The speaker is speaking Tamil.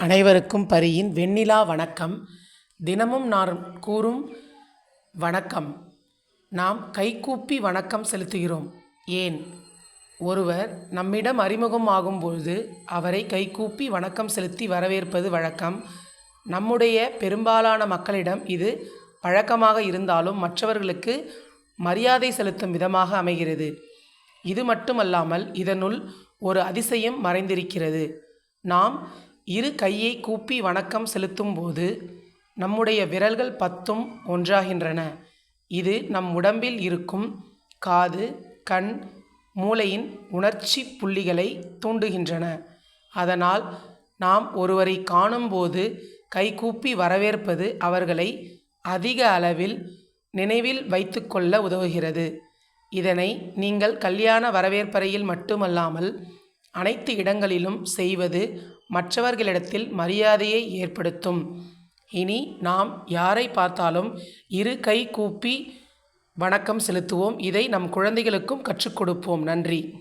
அனைவருக்கும் பரியின் வெண்ணிலா வணக்கம். தினமும் நான் கூறும் வணக்கம். நாம் கைகூப்பி வணக்கம் செலுத்துகிறோம். ஏன்? ஒருவர் நம்மிடம் அறிமுகம் ஆகும்பொழுது அவரை கைகூப்பி வணக்கம் செலுத்தி வரவேற்பது வழக்கம். நம்முடைய பெரும்பாலான மக்களிடம் இது பழக்கமாக இருந்தாலும் மற்றவர்களுக்கு மரியாதை செலுத்தும் விதமாக அமைகிறது. இது மட்டுமல்லாமல் இதனுள் ஒரு அதிசயம் மறைந்திருக்கிறது. நாம் இரு கையை கூப்பி வணக்கம் செலுத்தும்போது நம்முடைய விரல்கள் பத்தும் ஒன்றாகின்றன. இது நம் உடம்பில் இருக்கும் காது கண் மூளையின் உணர்ச்சி புள்ளிகளை தூண்டுகின்றன. அதனால் நாம் ஒருவரை காணும்போது கைகூப்பி வரவேற்பது அவர்களை அதிக அளவில் நினைவில் வைத்துக்கொள்ள உதவுகிறது. இதனை நீங்கள் கல்யாண வரவேற்பறையில் மட்டுமல்லாமல் அனைத்து இடங்களிலும் செய்வது மற்றவர்களிடத்தில் மரியாதையை ஏற்படுத்தும். இனி நாம் யாரை பார்த்தாலும் இரு கை கூப்பி வணக்கம் செலுத்துவோம். இதை நம் குழந்தைகளுக்கும் கற்றுக் கொடுப்போம். நன்றி.